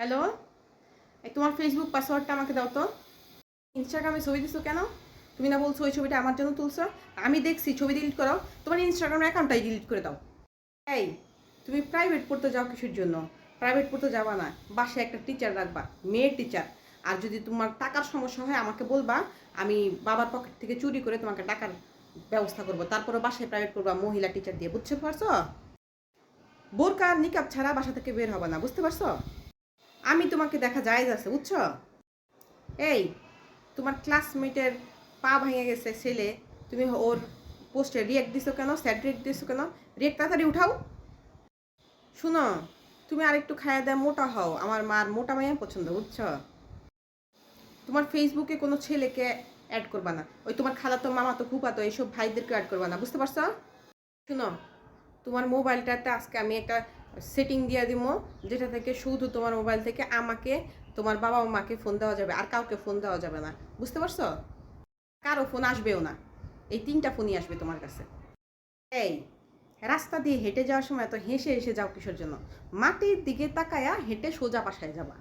Hello? তোমার Facebook পাসওয়ার্ডটা আমাকে দাও তো। ইনস্টাগ্রামে ছবি দিছো কেন? তুমি না বলছো ওই ছবিটা আমার জন্য তুলছো? আমি দেখছি, ছবি ডিলিট করো। তোমার ইনস্টাগ্রামের অ্যাকাউন্টটাই ডিলিট করে দাও। এই, তুমি প্রাইভেট পড়তে যাও কিছুর জন্য। প্রাইভেট পড়তে যাবা না। বাসায় একটা টিচার রাখবা, মেয়ের টিচার আর যদি তোমার টাকার সমস্যা হয়, আমাকে বলবা, আমি বাবার পকেট থেকে চুরি করে তোমাকে টাকার ব্যবস্থা করব। তারপরে বাসায় প্রাইভেট করবা মহিলা টিচার দিয়ে, বুঝতে পারছ? বোরকা নিকাব ছাড়া বাসা থেকে বের হবে না, বুঝতে পারছ? আমি তোমাকে দেখা যায় আছে বুঝছ? এই, তোমার ক্লাসমেটের পা ভেঙে গেছে ছেলে, তুমি ওর পোস্টে রিয়েক্ট দিছো কেন? স্যাড রিয়েক্ট দিছো কেন? রিয়েক্ট তাড়াতাড়ি উঠাও। শুনো, তুমি আরেকটু খাইয়া দেয় মোটা হও। আমার মার মোটা মাইয়া পছন্দ, বুঝছ? তোমার ফেসবুকে কোনো ছেলেকে অ্যাড করবা না। ওই তোমার খালা তো মামা খালাতো মামাতো ফুপাতো এইসব ভাইদেরকে অ্যাড করবা না, বুঝতে পারছ? শুনো, তোমার মোবাইলটাতে আজকে আমি একটা সেটিং দিয়ে দিব যেটা থেকে শুধু তোমার মোবাইল থেকে আমাকে, তোমার বাবা মাকে ফোন দেওয়া যাবে আর কাউকে ফোন দেওয়া যাবে না। বুঝতে পারছ? কারও ফোন আসবেও না। এই তিনটা ফোনই আসবে তোমার কাছে। এই, রাস্তা দিয়ে হেঁটে যাওয়ার সময় এত হেসে হেসে যাও কিসের জন্য? মাটির দিকে তাকায়া হেঁটে সোজা পাশায় যাবা।